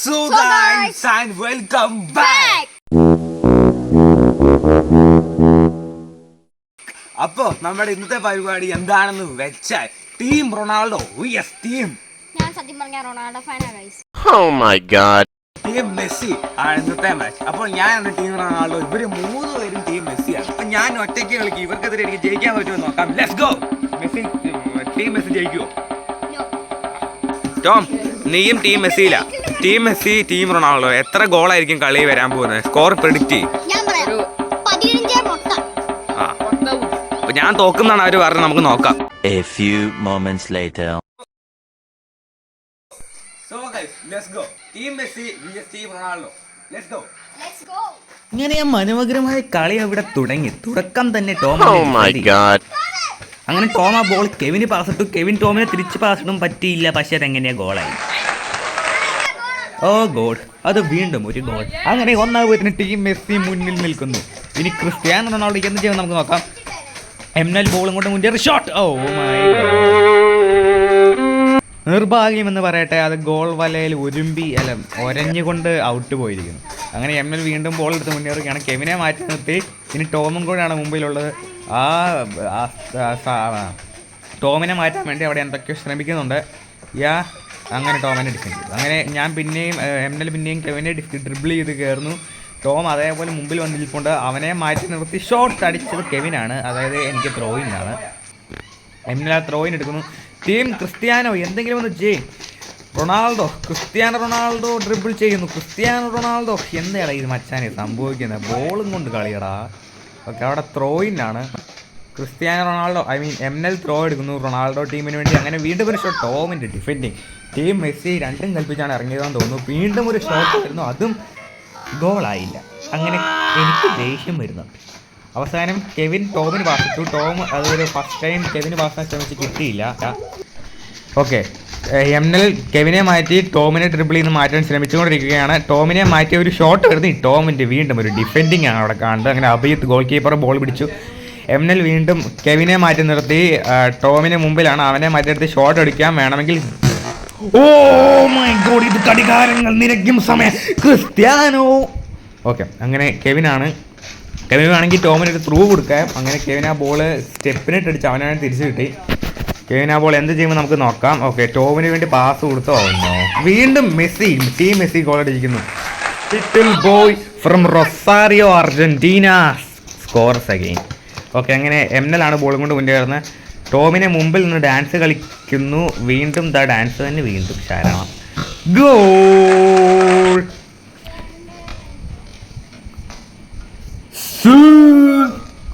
So guys and welcome back. അപ്പോ നമ്മുടെ ഇന്നത്തെ പരിപാടി എന്താണെന്ന് വെച്ചാൽ ടീം റൊണാൾഡോ യെസ് ടീം ഞാൻ സത്യം പറഞ്ഞ Ronaldo ഫാനാ guys Oh my god. Team Messi ആണ് ഇന്നത്തെ മാച്ച് അപ്പോൾ ഞാൻ ടീം റൊണാൾഡോ ഇവർ മൂന്ന് പേരും ടീം മെസ്സിയാണ് അപ്പൊ ഞാൻ ഒറ്റയ്ക്ക് കളിക്കും. ഇവർക്കെതിരെ എനിക്ക് ജയിക്കാൻ പറ്റുമോ നോക്കാം. Let's go Messi team Messi ജയിക്കുമോ Tom നീയും ടീം മെസ്സിയില്ല ടീം മെസ്സി ടീം റൊണാൾഡോ. എത്ര ഗോളായിരിക്കും കളി വരാൻ പോകുന്നത്? സ്കോർ പ്രിഡിക്റ്റ് ചെയ്യും. ഞാൻ പറയാം. പതിനഞ്ച് മൊട്ട ആ. അപ്പൊ ഞാൻ തോക്കുന്നാണ് അവർ പറഞ്ഞത് നമുക്ക് നോക്കാം. A few moments later. So guys let's go team Messi VS team Ronaldo. Let's go let's go ഇങ്ങനെ ആ മനോഹരമായ കളി അവിടെ തുടങ്ങി. തുടക്കം തന്നെ ടോം Oh my god. അങ്ങനെ ടോമ ആ ബോൾ കെവിന് പാസ് ഇട്ടു. കെവിൻ ടോമിനെ തിരിച്ച് പാസ് ഇടും പറ്റിയില്ല. പക്ഷെ അതെങ്ങനെയാ ഗോളായി ഓ ഗോൾ അത് വീണ്ടും ഒരു ഗോൾ അങ്ങനെ ഒന്നാമതിന് ടീം മെസ്സി മുന്നിൽ നിൽക്കുന്നു. ഇനി ക്രിസ്ത്യാനോ റൊണാൾഡോ എന്ത് ചെയ്യുമെന്ന് നമുക്ക് നോക്കാം. എംനൽ ബോളും കൊണ്ട് മുന്നേറി ഷോട്ട് ഓ മൈ നിർഭാഗ്യം എന്ന് പറയട്ടെ അത് ഗോൾ വലയിൽ ഒരുമ്പി അല്ല ഒരഞ്ഞുകൊണ്ട് ഔട്ട് പോയിരിക്കുന്നു. അങ്ങനെ എം എൽ വീണ്ടും ബോൾ എടുത്ത് മുന്നേറുകയാണ്. കെവിനെ മാറ്റി നിർത്തി. ഇനി ടോമും കൂടെയാണ് മുമ്പിലുള്ളത്. ആ- ടോമിനെ മാറ്റാൻ വേണ്ടി അവിടെ എന്തൊക്കെയോ ശ്രമിക്കുന്നുണ്ട്. യാ അങ്ങനെ ടോമിനെ ഡിഫെൻഡ് ചെയ്തു. അങ്ങനെ ഞാൻ പിന്നെയും എം എൽ പിന്നെയും കെവിനെ ഡ്രിബിൾ ചെയ്ത് കയറുന്നു ടോം അതേപോലെ മുമ്പിൽ വന്ന് അവനെ മാറ്റി നിർത്തി. ഷോട്ട് അടിച്ചത് കെവിനാണ്. അതായത് എനിക്ക് ത്രോയിനാണ് എം എൽ ആ ത്രോയിൻ എടുക്കുന്നു. ടീം ക്രിസ്ത്യാനോ എന്തെങ്കിലും ഒന്ന് ചെയ്യും റൊണാൾഡോ ക്രിസ്ത്യാനോ റൊണാൾഡോ ഡ്രിബിൾ ചെയ്യുന്നു. Cristiano Ronaldo. എന്താണ് ഇത് മച്ചാനെ സംഭവിക്കുന്നത്? ബോളും കൊണ്ട് കളിയടാ. ഓക്കെ അവിടെ ത്രോയിനാണ് Cristiano Ronaldo I mean M L throw എടുക്കുന്നു. റൊണാൾഡോ ടീമിന് വേണ്ടി അങ്ങനെ വീണ്ടും ഒരു ഷോട്ട് ടോമിന്റെ ഡിഫെൻഡിങ് ടീം മെസ്സി രണ്ടും കൽപ്പിച്ചാണ് ഇറങ്ങിയതെന്ന് തോന്നുന്നു. വീണ്ടും ഒരു ഷോട്ട് വരുന്നു അതും ഗോളായില്ല അങ്ങനെ എനിക്ക് ദേഷ്യം വരുന്നുണ്ട്. അവസാനം കെവിൻ ടോമിന് പാസ് ഇട്ടു. ടോം അതൊരു ഫസ്റ്റ് ടൈം കെവിന് പാസ് ശ്രമിച്ച് കിട്ടിയില്ല. ഓക്കെ എം എൽ കെവിനെ മാറ്റി ടോമിനെ ട്രിപ്പിൾ ചെയ്ത് മാറ്റാൻ ശ്രമിച്ചുകൊണ്ടിരിക്കുകയാണ്. ടോമിനെ മാറ്റി ഒരു ഷോട്ട് വരുന്നു ടോമിന്റെ വീണ്ടും ഒരു ഡിഫെൻഡിങ് ആണ് അവിടെ കാണുന്നത്. അങ്ങനെ അഭിജിത്ത് ഗോൾ കീപ്പർ ബോൾ പിടിച്ചു. എം എൽ വീണ്ടും കെവിനെ മാറ്റി നിർത്തി. ടോമിന് മുമ്പിലാണ് അവനെ മാറ്റി നിർത്തി. ഷോട്ട് അടിക്കാൻ വേണമെങ്കിൽ. ഓ മൈ ഗോഡ് ഇത് കടികാരങ്ങൾ നിരക്കും സമയം. ക്രിസ്ത്യാനോ? ഓക്കെ അങ്ങനെ കെവിനാണ്. കെവിൻ വേണമെങ്കിൽ ടോമിന് ഒരു ത്രൂ കൊടുക്കാം. അങ്ങനെ കെവിൻ ആ ബോൾ സ്റ്റെപ്പിനിട്ട് അടിച്ച് അവനാണ് തിരിച്ചു കിട്ടി. കെവിൻ ആ ബോൾ എന്ത് ചെയ്യുമ്പോൾ നമുക്ക് നോക്കാം. ഓക്കെ ടോമിന് വേണ്ടി പാസ് കൊടുത്തോ? വീണ്ടും Messi team Messi goal little boy from Rosario Argentina. Scores again okay അങ്ങനെ എം ആണ് ബോളും കൊണ്ട് മുന്നേറുന്നത് ടോമിനെ മുമ്പിൽ നിന്ന് ഡാൻസ് കളിക്കുന്നു. വീണ്ടും ദ ഡാൻസ് തന്നെ വീണ്ടും ശാരണം ഗോൾ!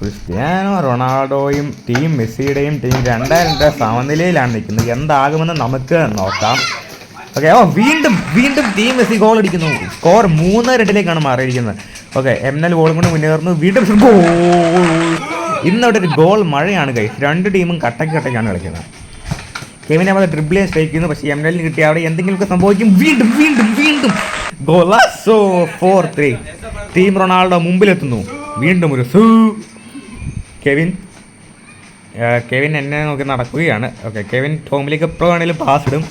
ക്രിസ്ത്യാനോ റൊണാൾഡോയും ടീം മെസ്സിയുടെയും ടീം രണ്ടായിരം രൂപ സമനിലയിലാണ് നിൽക്കുന്നത്. എന്താകുമെന്ന് നമുക്ക് നോക്കാം. ഓക്കെ ഓ വീണ്ടും വീണ്ടും ടീം മെസ്സി ഗോൾ അടിക്കുന്നു. സ്കോർ മൂന്ന് രണ്ടിലേക്കാണ് മാറിയിരിക്കുന്നത്. ഓക്കെ എം എൽ ഗോളും കൊണ്ട് മുന്നേറുന്നു വീണ്ടും ഗോൾ! ഇന്നവിടെ ഒരു ഗോൾ മഴയാണ് കൈ രണ്ട് ടീമും കട്ടക്ക് കട്ടക്കാണ് കളിക്കുന്നത്. കെവിനെ അവിടെ ട്രിബിളെ ശ്രമിക്കുന്നു പക്ഷേ എം എല്ലിന് കിട്ടിയ അവിടെ എന്തെങ്കിലുമൊക്കെ സംഭവിക്കും. വീണ്ടും വീണ്ടും വീണ്ടും. ഗോളാസോ ഫോർ ത്രീ ടീം റൊണാൾഡോ മുമ്പിലെത്തുന്നു. വീണ്ടും ഒരു സൂ. കെവിൻ കെവിൻ എന്നെ നോക്കി നടക്കുകയാണ്. ഓക്കെ കെവിൻ ടോമിലേക്ക് എപ്പോൾ വേണേലും പാസ് ഇടും.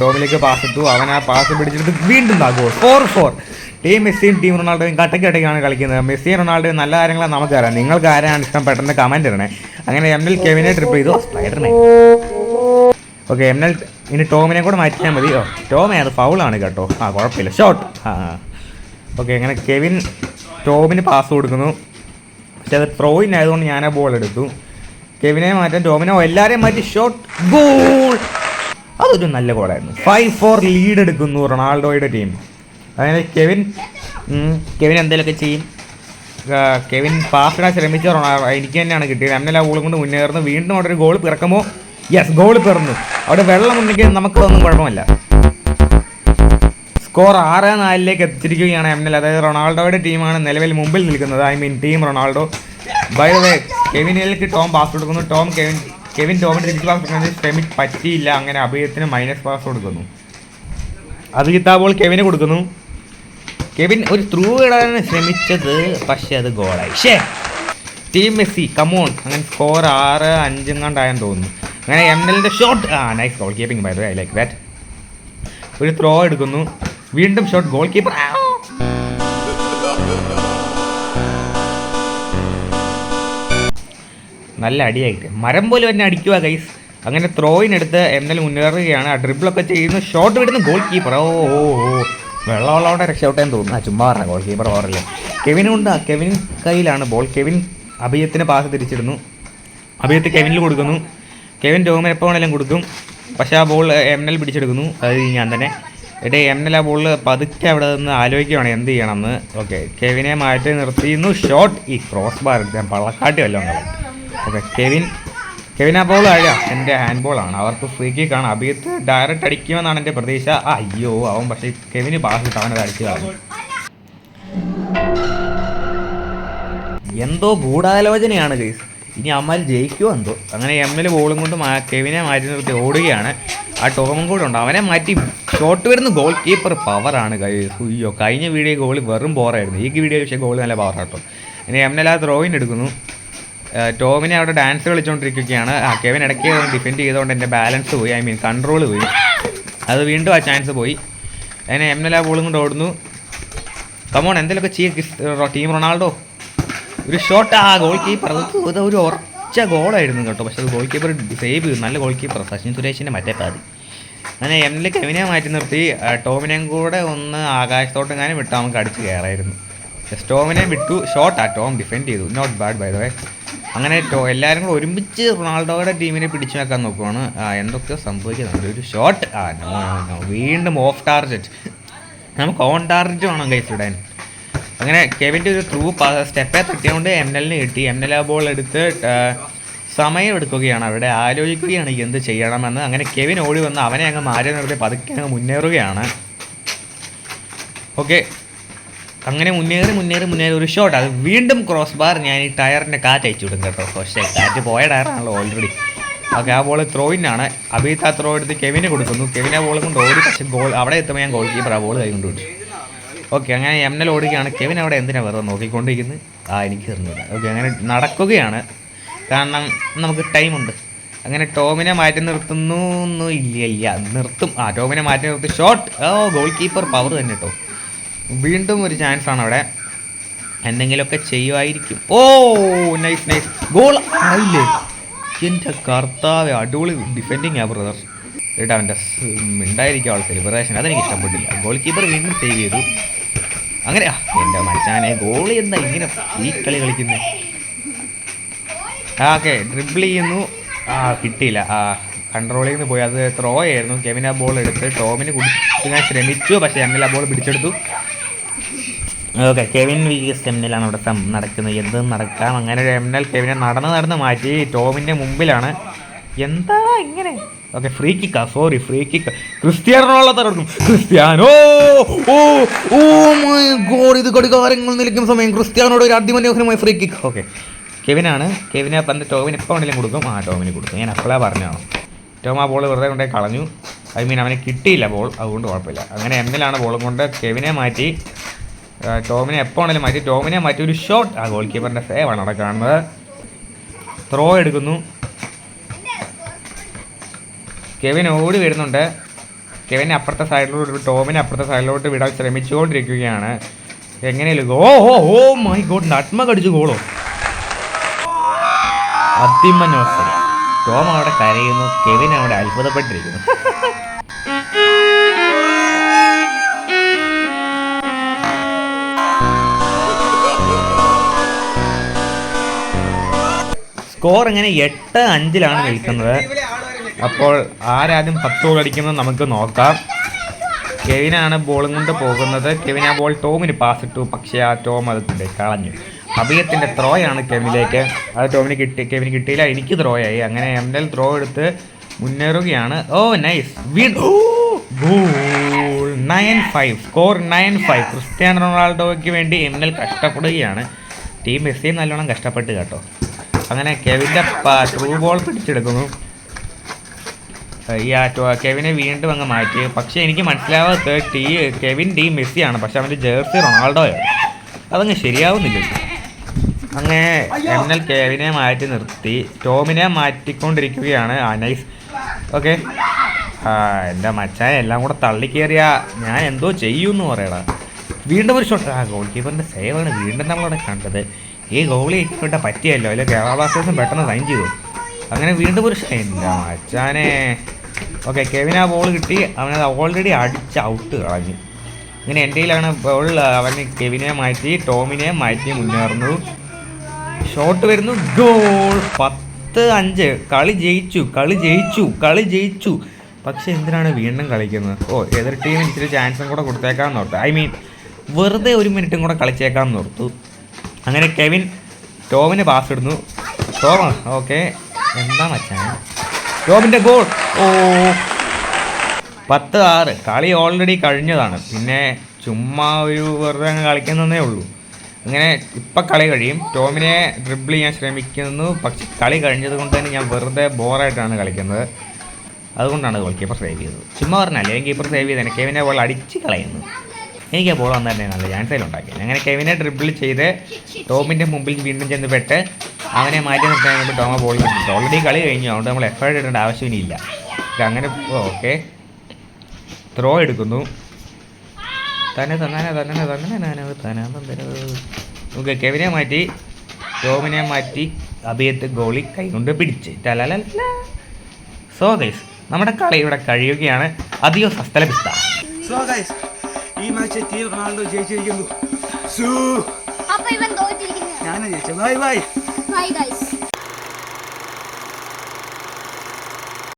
ടോമിലേക്ക് പാസ് ഇട്ടു. അവൻ ആ പാസ് പിടിച്ചിട്ട് വീണ്ടും ആ ഗോൾ ഫോർ ഫോർ ടീം മെസ്സിയും ടീം റൊണാൾഡോയും കട്ടക്കട്ടയ്ക്കാണ് കളിക്കുന്നത്. മെസ്സിയും റൊണാൾഡോയും നല്ല കാര്യങ്ങളാണ് നമുക്കറിയാം നിങ്ങൾക്ക് ആരാണ് ഇഷ്ടം? പെട്ടെന്ന് കമന്റ് ഇടണേ. അങ്ങനെ എം എൽ കെവിനെ ട്രിപ്പ് ചെയ്തു. സ്പൈഡറിനെ ഓക്കെ എം എൽ ഇനി ടോമിനെ കൂടെ മാറ്റിയാൽ മതി. ഓ ടോമേ അത് ഫൗളാണ് കേട്ടോ. ആ കുഴപ്പമില്ല. ഷോട്ട് ആ ഓക്കെ അങ്ങനെ കെവിൻ ടോമിന് പാസ് കൊടുക്കുന്നു. പക്ഷെ അത് ത്രോയിൻ ആയതുകൊണ്ട് ഞാൻ ആ ബോൾ എടുത്തു. കെവിനെ മാറ്റാൻ ടോമിനോ എല്ലാവരെയും മാറ്റി. ഷോട്ട് ഗോൾ അതൊരു നല്ല ഗോളായിരുന്നു ഫൈവ് ഫോർ ലീഡ് എടുക്കുന്നു റൊണാൾഡോയുടെ ടീം അങ്ങനെ കെവിൻ കെവിൻ എന്തെങ്കിലുമൊക്കെ ചെയ്യും. കെവിൻ പാസ് ശ്രമിച്ചു എനിക്ക് തന്നെയാണ് കിട്ടിയത്. എന്നെ ഗോളും കൊണ്ട് മുന്നേറുന്നു. വീണ്ടും അവിടെ ഒരു ഗോൾ പിറക്കുമ്പോൾ യെസ് ഗോൾ പിറന്നു. അവിടെ വെള്ളം ഉണ്ടെങ്കിൽ നമുക്കൊന്നും കുഴപ്പമില്ല. സ്കോർ ആറ് നാലിലേക്ക് എത്തിയിരിക്കുകയാണ് എം എൽ അതായത് റൊണാൾഡോയുടെ ടീമാണ് നിലവിൽ മുമ്പിൽ നിൽക്കുന്നത്. I mean team Ronaldo. By the way കെവിനിലേക്ക് Tom pass കൊടുക്കുന്നു. ടോം കെവിൻ കെവിൻ ടോമിന് തിരിച്ച് പാസ് കൊടുക്കുന്നത് ശ്രമി പറ്റിയില്ല. അങ്ങനെ അഭയത്തിന് മൈനസ് പാസ് കൊടുക്കുന്നു. അത് കിട്ടാ ബോൾ കെവിന് കൊടുക്കുന്നു. കെവിൻ ഒരു ത്രൂ ഇടാൻ ശ്രമിച്ചത് പക്ഷേ അത് ഗോളായി ഷേ ടീം മെസ്സി കമോൺ അങ്ങനെ സ്കോർ ആറ് അഞ്ചും കണ്ടായെന്ന് തോന്നുന്നു. അങ്ങനെ എം എല്ലിന്റെ ഷോട്ട് ആ nice goal keeping by I like that ഒരു ത്രോ എടുക്കുന്നു. വീണ്ടും ഷോട്ട് ഗോൾ കീപ്പർ നല്ല അടിയായിട്ട്. മരം പോലെ തന്നെ അടിക്കുക ഗൈസ് അങ്ങനെ ത്രോയിനെടുത്ത് എം എൽ മുന്നേറുകയാണ്. ആ ഡ്രിബിളൊക്കെ ചെയ്യുന്നു. ഷോട്ട് വിടുന്നു ഗോൾ കീപ്പർ ഓ ഓ ഓ. വെള്ളമുള്ളവിടെ രക്ഷപ്പെട്ടെന്ന് തോന്നുന്നു. ചുമ്മാ പറഞ്ഞ ഗോൾ കീപ്പർ ഓവറല്ലേ കെവിനുണ്ട് കെവിൻ കയ്യിലാണ് ബോൾ കെവിൻ അഭിയത്തിന് പാസ് തിരിച്ചിടുന്നു. അഭിയത്ത് കെവിനിൽ കൊടുക്കുന്നു. കെവിൻ രോമൻ എപ്പോൾ വേണേലും കൊടുക്കും. പക്ഷേ ആ ബോൾ എം എൽ പിടിച്ചെടുക്കുന്നു. അത് ഞാൻ തന്നെ. എടേ എം എൽ ആ ബോളിൽ പതുക്കെ അവിടെ നിന്ന് ആലോചിക്കുകയാണ് എന്ത് ചെയ്യണമെന്ന്. ഓക്കെ കെവിനെ മാറ്റി നിർത്തിയിരുന്നു. ഷോട്ട് ഈ ക്രോസ് ബാർ ഞാൻ പള്ളക്കാട്ടി വല്ലതും ഓക്കെ കെവിൻ കെവിൻ ആ ബോൾ അല്ല എന്റെ ഹാൻഡ് ബോളാണ് അവർക്ക് ഫ്രീ കിക്കാണ് അഭിയത്ത് ഡയറക്റ്റ് അടിക്കുമെന്നാണ് എന്റെ പ്രതീക്ഷ. അയ്യോ അവൻ പക്ഷേ കെവിന് പാസ് ഇട്ട് അവനത് അടിച്ചു എന്തോ ഗൂഢാലോചനയാണ് ഗൈസ്. ഇനി അമ്മാർ ജയിക്കുമോ എന്തോ? അങ്ങനെ എം എൽ ബോളും കൊണ്ട് കെവിനെ മാറ്റി നിർത്തി ഓടുകയാണ്. ആ ടോമും കൂടെ ഉണ്ട്. അവനെ മാറ്റി ഷോട്ട് വരുന്ന ഗോൾ കീപ്പർ പവറാണ് അയ്യോ കഴിഞ്ഞ വീഡിയോ ഗോൾ വെറും ബോറായിരുന്നു ഈ വീഡിയോ പക്ഷേ ഗോൾ നല്ല പവറാട്ടോ ഇനി എം എൽ ആ ത്രോയിൻ എടുക്കുന്നു. ടോമിനെ അവിടെ ഡാൻസ് കളിച്ചുകൊണ്ടിരിക്കുകയാണ് ആ കെവിൻ ഇടയ്ക്ക് ഡിഫെൻഡ് ചെയ്തുകൊണ്ട് എന്റെ ബാലൻസ് പോയി. ഐ മീൻ കൺട്രോൾ പോയി. അത് വീണ്ടും ആ ചാൻസ് പോയി. അതിനെ എം ബോളും കൊണ്ട് ഓടുന്നു. കമോൺ എന്തെങ്കിലുമൊക്കെ ചെയ്യ ടീം റൊണാൾഡോ. ഒരു ഷോട്ട് ആ ഗോൾ കീപ്പർ അത് ഒരു ഉറച്ച ഗോളായിരുന്നു കേട്ടോ. പക്ഷേ അത് ഗോൾ കീപ്പർ സേവ് ചെയ്തു. നല്ല ഗോൾ കീപ്പർ സച്ചിൻ സുരേഷിന്റെ മറ്റേ പാതി. അങ്ങനെ എം എൽ കെവിനെ മാറ്റി നിർത്തി. ടോമിനെയും കൂടെ ഒന്ന് ആകാശത്തോട്ട് കാര്യം വിട്ടാൽ നമുക്ക് അടിച്ച് കയറായിരുന്നു. ടോമിനെ വിട്ടു. ഷോട്ടാ ടോം ഡിഫെൻഡ് ചെയ്തു. Not bad by the way അങ്ങനെ എല്ലാവരും കൂടെ ഒരുമിച്ച് റൊണാൾഡോയുടെ ടീമിനെ പിടിച്ചു വെക്കാൻ നോക്കുവാണ്. എന്തൊക്കെയോ സംഭവിക്കുന്നുണ്ട് ഒരു ഷോട്ട് ആ നോ നോ വീണ്ടും ഓഫ് ടാർജറ്റ് നമുക്ക് ഓൺ ടാർജറ്റ് വേണം കൈസ് ഇടാൻ. അങ്ങനെ കെവിന്റെ ഒരു ത്രൂ സ്റ്റെപ്പേ തട്ടിയോണ്ട് എം എല്ലിന് കിട്ടി. എം എൽ ആ ബോൾ എടുത്ത് സമയം എടുക്കുകയാണ്. അവിടെ ആലോചിക്കുകയാണ് എന്ത് ചെയ്യണമെന്ന്. അങ്ങനെ കെവിൻ ഓടി വന്ന് അവനെ അങ്ങ് മാറി നിർത്തി പതുക്കെ അങ്ങ് മുന്നേറുകയാണ്. ഓക്കെ അങ്ങനെ മുന്നേറി മുന്നേറി മുന്നേറി ഒരു ഷോട്ട് അത് വീണ്ടും ക്രോസ് ബാർ ഞാൻ ഈ ടയറിന്റെ കാറ്റ് അയച്ചു വിടും കേട്ടോ. പക്ഷേ കാറ്റ് പോയ ടയറാണല്ലോ ഓൾറെഡി ഓക്കെ ആ ബോൾ ത്രോയിനാണ് അഭിത്ത് ആ ത്രോ എടുത്ത് കെവിനെ കൊടുക്കുന്നു. കെവിനെ ബോൾ കൊണ്ട് ഓടി. പക്ഷേ ഗോൾ അവിടെ എത്തുമ്പോൾ ഞാൻ ഗോൾ കീപ്പർ ആ ബോൾ കൈ കൊണ്ട് വിട്ടു ഓക്കെ അങ്ങനെ എം എൽ ഓടുകയാണ്. കെവിൻ അവിടെ എന്തിനാണ് വെറുതെ നോക്കിക്കൊണ്ടിരിക്കുന്നത്? ആ എനിക്ക് തരുന്നില്ല ഓക്കെ അങ്ങനെ നടക്കുകയാണ്. കാരണം നമുക്ക് ടൈമുണ്ട് അങ്ങനെ ടോമിനെ മാറ്റി നിർത്തുന്നു ഇല്ല ഇല്ല. നിർത്തും. ആ ടോമിനെ മാറ്റി നിർത്തി. ഷോട്ട് ഓ ഗോൾ കീപ്പർ പവർ തന്നെ കേട്ടോ. വീണ്ടും ഒരു ചാൻസ് ആണ് അവിടെ. എന്തെങ്കിലുമൊക്കെ ചെയ്യുമായിരിക്കും ഓ നൈസ് നൈസ് ഗോൾ ആയില്ലേ? എന്റെ കർത്താവ് അടിപൊളി ഡിഫെൻഡിങ് ആ ബ്രദർ കേട്ടോ അവന്റെ ഉണ്ടായിരിക്കും അവൾ സെലിബ്രേഷൻ അതെനിക്ക് ഇഷ്ടപ്പെട്ടില്ല. ഗോൾ കീപ്പർ വീണ്ടും സേവ് ചെയ്തു. അങ്ങനെ എന്റെ മച്ചാനെ ഗോൾ എന്താ ഇങ്ങനെ ഈ കളി കളിക്കുന്നത് ആ ഓക്കെ ഡ്രിബിൾ ചെയ്യുന്നു. ആ കിട്ടിയില്ല. ആ കൺട്രോളിൽ നിന്ന് പോയി. അത് ത്രോ ആയിരുന്നു. കെവിൻ ആ ബോൾ എടുത്ത് ടോമിന് കുടിക്കാൻ ശ്രമിച്ചു. പക്ഷേ എമ്മിൽ ആ ബോൾ പിടിച്ചെടുത്തു. ഓക്കെ കെവിൻ വി എസ് എമ്മിലാണ് അവിടെ സം- നടക്കുന്നത്. എന്ത് നടക്കാം? അങ്ങനെ എമ്മിൽ കെവിനെ നടന്ന് നടന്ന് മാറ്റി ടോമിന്റെ മുമ്പിലാണ്. എന്താ ഇങ്ങനെ? Okay free കിക്കാ sorry free kick Cristiano Cristiano! Oh oh my god ഇത് കടികാരങ്ങൾ നിൽക്കുന്ന സമയം. ക്രിസ്ത്യാനോട് ഒരു അതിമനോഹരമായ ഫ്രീ കിക്ക് ഓക്കെ കെവിനാണ്. കെവിനെ പണ്ട് ടോമിന് എപ്പോൾ വേണമെങ്കിലും കൊടുക്കും. ആ ടോമിന് കൊടുക്കും. ഞാൻ അപ്പോഴാ പറഞ്ഞതാണ് ടോം ആ ബോൾ വെറുതെ കൊണ്ടേ കളഞ്ഞു. ഐ മീൻ അവനെ കിട്ടിയില്ല ബോൾ അതുകൊണ്ട് കുഴപ്പമില്ല. അങ്ങനെ എമ്മിലാണ് ബോളും കൊണ്ട് കെവിനെ മാറ്റി. ടോമിനെ എപ്പോൾ ആണെങ്കിലും മാറ്റി. ടോമിനെ മാറ്റി ഒരു ഷോട്ട് ആ ഗോൾ കീപ്പറിന്റെ സേവാണ് അവിടെ കാണുന്നത്. ത്രോ എടുക്കുന്നു. കെവിൻ ഓടി വരുന്നുണ്ട്. കെവിനെ അപ്പുറത്തെ സൈഡിലോട്ട് ടോമിനെ അപ്പുറത്തെ സൈഡിലോട്ട് വിടാൻ ശ്രമിച്ചുകൊണ്ടിരിക്കുകയാണ്. എങ്ങനെയല്ലേ ഓ ഓ ഓ മൈ ഗോഡ് നട്മ കടിച്ചു ഗോളോ അതിമനോഹരം ടോം അവിടെ കരയുന്നു. കെവിൻ അവിടെ അത്ഭുതപ്പെട്ടിരിക്കുന്നു. സ്കോർ ഇങ്ങനെ എട്ട് അഞ്ചിലാണ് നിൽക്കുന്നത്. അപ്പോൾ ആരാദ്യം പത്ത് ഗോൾ അടിക്കുന്നത് നമുക്ക് നോക്കാം. കെവിനാണ് ബോളും കൊണ്ട് പോകുന്നത്. കെവിൻ ആ ബോൾ ടോമിന് പാസ് ഇട്ടു. പക്ഷേ ആ ടോം അത് കളഞ്ഞു. അഭിയത്തിന്റെ ത്രോയാണ് കെവിനിലേക്ക് അത് ടോമിന് കിട്ടി കെവിന് കിട്ടിയില്ല. എനിക്ക് ത്രോ ആയി. അങ്ങനെ എം എൽ ത്രോ എടുത്ത് മുന്നേറുകയാണ്. ഓ nice goal nine five score nine five Cristiano റൊണാൾഡോയ്ക്ക് വേണ്ടി എം എൽ കഷ്ടപ്പെടുകയാണ്. ടീം മെസ്സിയും നല്ലോണം കഷ്ടപ്പെട്ട് കേട്ടോ. അങ്ങനെ കെവിന്റെ ത്രൂ ബോൾ പിടിച്ചെടുക്കുന്നു. ഈ ആ ടോ- കെവിനെ വീണ്ടും അങ്ങ് മാറ്റി. പക്ഷേ എനിക്ക് മനസ്സിലാവാത്ത ടീ കെവിൻ ഡി മെസ്സിയാണ്. പക്ഷെ അവന്റെ ജേഴ്സി റൊണാൾഡോയാണ്. അതങ്ങ് ശരിയാവുന്നില്ല. അങ്ങനെ എം എൽ കെവിനെ മാറ്റി നിർത്തി. ടോമിനെ മാറ്റിക്കൊണ്ടിരിക്കുകയാണ് ആ നൈസ് ഓക്കെ എന്റെ മച്ചായ എല്ലാം കൂടെ തള്ളിക്കേറിയ ഞാൻ എന്തോ ചെയ്യുമെന്ന് പറയടാ. വീണ്ടും ഒരു ഷോട്ട് ആ ഗോൾ കീപ്പറിന്റെ സേവാണ് വീണ്ടും നമ്മളവിടെ കണ്ടത്. ഈ ഗോളി ഇവിടെ പറ്റിയല്ലോ. അല്ലെ? കേരള ബ്ലാസ്റ്റേഴ്സും പെട്ടെന്ന് സൈൻ ചെയ്തു. അങ്ങനെ വീണ്ടും ഒരു എന്താ മച്ചാനെ ഓക്കെ കെവിൻ ആ ബോൾ കിട്ടി. അവനത് ഓൾറെഡി അടിച്ച് ഔട്ട് കളഞ്ഞു. ഇങ്ങനെ എന്റെ കയ്യിലാണ് ബോൾ അവന് കെവിനെ മാറ്റി ടോമിനെ മാറ്റി മുന്നേറുന്നു. ഷോട്ട് വരുന്നു. ഗോൾ. പത്ത് അഞ്ച്. കളി ജയിച്ചു കളി ജയിച്ചു കളി ജയിച്ചു. പക്ഷെ എന്തിനാണ് വീണ്ടും കളിക്കുന്നത്? ഓ എതിർ ടീമിന് ഇച്ചിരി ചാൻസും കൂടെ കൊടുത്തേക്കാമെന്ന് ഓർത്തു. ഐ മീൻ വെറുതെ ഒരു മിനിറ്റും കൂടെ കളിച്ചേക്കാമെന്ന് ഓർത്തു. അങ്ങനെ കെവിൻ ടോമിന് പാസ് ഇടുന്നു. ടോമ ഓക്കെ എന്താ മച്ചാൻ? ടോമിന്റെ ഗോൾ ഓ. പത്ത് ആറ്. കളി ഓൾറെഡി കഴിഞ്ഞതാണ്. പിന്നെ ചുമ്മാ ഒരു വെറുതെ അങ്ങ് കളിക്കുന്നതേ ഉള്ളൂ. അങ്ങനെ ഇപ്പം കളി കഴിയും. ടോമിനെ ഡ്രിബിൾ ചെയ്യാൻ ശ്രമിക്കുന്നു. പക്ഷെ കളി കഴിഞ്ഞത് കൊണ്ട് തന്നെ ഞാൻ വെറുതെ ബോറായിട്ടാണ് കളിക്കുന്നത്. അതുകൊണ്ടാണ് ഗോൾ കീപ്പർ സേവ് ചെയ്തത്. ചുമ്മാ പറഞ്ഞാൽ അല്ലെങ്കിൽ കീപ്പർ സേവ് ചെയ്തതിനെ കെവിനെ ബോൾ അടിച്ച് കളയുന്നു. എനിക്ക് ആ ബോൾ വന്നിട്ട് നല്ല ചാൻസ് ഉണ്ടാക്കി അങ്ങനെ കെവിനെ ഡ്രിബിൾ ചെയ്ത് ടോമിന്റെ മുമ്പിൽ വീണ്ടും ചെന്ന് പെട്ട് അവനെ മാറ്റി നിർത്താൻ വേണ്ടി ടോമ ബോൾ കിട്ടിയിട്ടുണ്ട് ഓൾറെഡി കളി കഴിഞ്ഞു അതുകൊണ്ട് നമ്മൾ എഫേർട്ട് ഇടേണ്ട ആവശ്യമില്ല അങ്ങനെ ഓക്കെ ത്രോ എടുക്കുന്നു തന്നെ തന്നെ തന്നെ തന്നെ തന്നെ തന്നെ കെവിനെ മാറ്റി ടോമിനെ മാറ്റി അഭിയത്ത് ഗോളി കൈകൊണ്ട് പിടിച്ച് സോ ഗൈസ് നമ്മുടെ കളി ഇവിടെ കഴിയുകയാണ് അധികം സസ്തല പിസ്ത സോ ഗൈസ് ഈ മാച്ച് ടീം റൊണാൾഡോ ജയിച്ചിരിക്കുന്നു. സൂ. അപ്പൊ ഇവൻ തോറ്റിരിക്കുന്നു. ഞാനാ ജയിച്ചു ബൈ ബൈ. Bye guys.